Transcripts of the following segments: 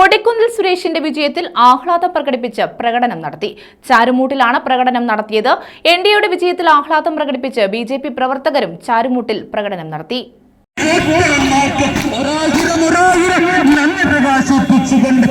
കൊടിക്കുന്നിൽ സുരേഷിന്റെ വിജയത്തിൽ ആഹ്ലാദം പ്രകടിപ്പിച്ച് പ്രകടനം നടത്തി. ചാരുമൂട്ടിലാണ് പ്രകടനം നടത്തിയത്. എൻ ഡി എയുടെ വിജയത്തിൽ ആഹ്ലാദം പ്രകടിപ്പിച്ച് ബി ജെ പി പ്രവർത്തകരും ചാരുമൂട്ടിൽ പ്രകടനം നടത്തി. പ്രകാശിപ്പിച്ചുകൊണ്ട്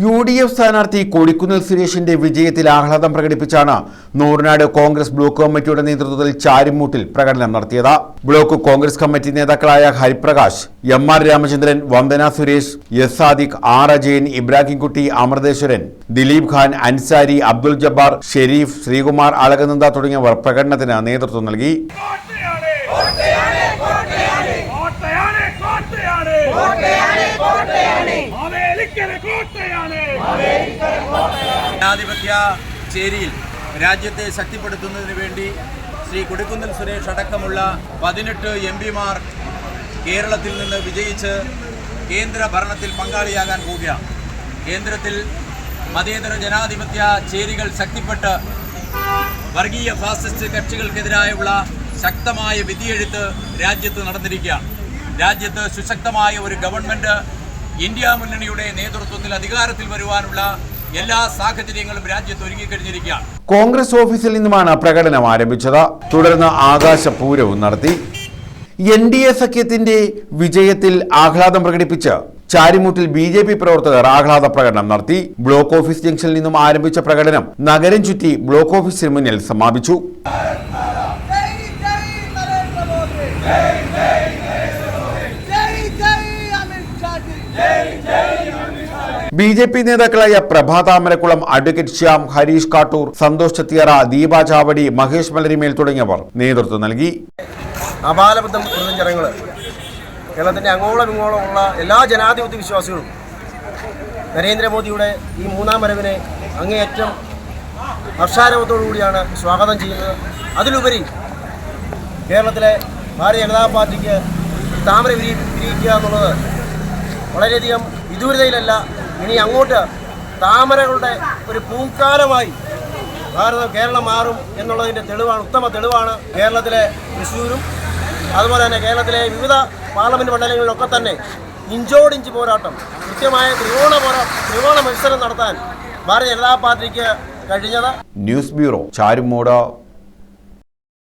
യു ഡി എഫ് സ്ഥാനാർത്ഥി കൊടിക്കുന്നിൽ സുരേഷിന്റെ വിജയത്തിൽ ആഹ്ലാദം പ്രകടിപ്പിച്ചാണ് നൂറിനാട് കോൺഗ്രസ് ബ്ലോക്ക് കമ്മിറ്റിയുടെ നേതൃത്വത്തിൽ ചാരിമൂട്ടിൽ പ്രകടനം നടത്തിയത്. ബ്ലോക്ക് കോൺഗ്രസ് കമ്മിറ്റി നേതാക്കളായ Hariprakash M R Ramachandran Vandana Suresh S Sadiq R Ajayan Ibrahimkutty Amritheswaran Dileep Khan Ansari Abdul Jabbar Sharif Sreekumar Alakananda തുടങ്ങിയവർ പ്രകടനത്തിന് നേതൃത്വം നൽകി. കോട്ടയാണ്. ജനാധിപത്യ ചേരിയിൽ രാജ്യത്തെ ശക്തിപ്പെടുത്തുന്നതിന് വേണ്ടി ശ്രീ കൊടിക്കുന്നിൽ സുരേഷ് അടക്കമുള്ള പതിനെട്ട് എം പിമാർ കേരളത്തിൽ നിന്ന് വിജയിച്ച് കേന്ദ്ര ഭരണത്തിൽ പങ്കാളിയാകാൻ പോവുകയാണ്. കേന്ദ്രത്തിൽ മതേതര ജനാധിപത്യ ചേരികൾ ശക്തിപ്പെട്ട് വർഗീയ ഫാസിസ്റ്റ് കക്ഷികൾക്കെതിരായുള്ള ശക്തമായ വിധിയെഴുത്ത് രാജ്യത്ത് നടന്നിരിക്കുകയാണ്. രാജ്യത്ത് സുശക്തമായ ഒരു ഗവൺമെന്റ് ഇന്ത്യ മുന്നണിയുടെ നേതൃത്വത്തിൽ അധികാരത്തിൽ വരുവാനുള്ള എല്ലാ സാഹചര്യങ്ങളും രാജ്യത്ത് ഒരുങ്ങിക്കഴിഞ്ഞിരിക്കുകയാണ്. കോൺഗ്രസ് ഓഫീസിൽ നിന്നുമാണ് പ്രകടനം ആരംഭിച്ചത്. തുടർന്ന് ആകാശപൂരവും നടത്തി. എൻ ഡി എ സഖ്യത്തിന്റെ വിജയത്തിൽ ആഹ്ലാദം പ്രകടിപ്പിച്ച് ചാരിമൂട്ടിൽ ബി ജെ പി പ്രവർത്തകർ ആഹ്ലാദ പ്രകടനം നടത്തി. ബ്ലോക്ക് ഓഫീസ് ജംഗ്ഷനിൽ നിന്നും ആരംഭിച്ച പ്രകടനം നഗരം ചുറ്റി ബ്ലോക്ക് ഓഫീസിന് മുന്നിൽ സമാപിച്ചു. ബി ജെ പി നേതാക്കളായ പ്രഭാ താമരക്കുളം അഡ്വക്കേറ്റ് ശ്യാം ഹരീഷ് കാട്ടൂർ സന്തോഷ് ചത്തിയറ ദീപ ചാവടി മഹേഷ് മലരിമേൽ തുടങ്ങിയവർ നേതൃത്വം നൽകി. അപാലബദ്ധം അങ്ങോളം ഇങ്ങോളം ഉള്ള എല്ലാ ജനാധിപത്യ വിശ്വാസികളും നരേന്ദ്രമോദിയുടെ ഈ മൂന്നാം വരവിനെ അങ്ങേയറ്റം കൂടിയാണ് സ്വാഗതം ചെയ്യുന്നത്. അതിലുപരി കേരളത്തിലെ ഭാരതീയ ജനതാ പാർട്ടിക്ക് താമര വിരി വിരിയിക്കുക എന്നുള്ളത് വളരെയധികം വിദൂരതയിലല്ല ഇനി അങ്ങോട്ട് താമരകളുടെ ഒരു പൂക്കാലമായി ഭാരതം കേരളം മാറും എന്നുള്ളതിന്റെ തെളിവാണ് ഉത്തമ തെളിവാണ് കേരളത്തിലെ തൃശ്ശൂരും അതുപോലെ തന്നെ കേരളത്തിലെ വിവിധ പാർലമെന്റ് മണ്ഡലങ്ങളിലൊക്കെ തന്നെ ഇഞ്ചോടിഞ്ച് പോരാട്ടം കൃത്യമായ ത്രികോണ പോരാട്ടം ത്രികോണ മത്സരം നടത്താൻ ഭാരതീയ ജനതാ പാർട്ടിക്ക് കഴിഞ്ഞത്. News bureau Charummood